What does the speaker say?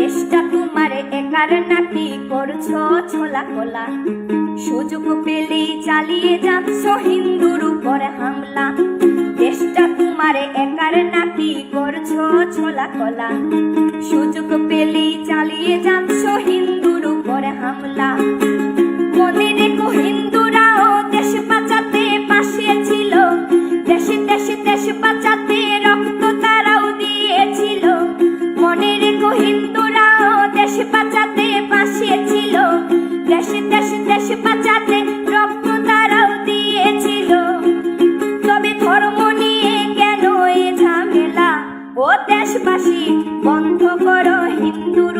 দেশটা তোমার একার নাকি করছ ছোলা খোলা সুযোগ পেলেই চালিয়ে যাচ্ছ হিন্দুর উপর হামলা। দেশটা তোমার একার নাকি করছ ছোলা খোলা সুযোগ পেলেই চালিয়ে যাচ্ছ হিন্দুর উপর হামলা। রক্ত দিয়েছিল। তবে ঝামেলা? ও দেশবাসী বন্ধ করো হিন্দুর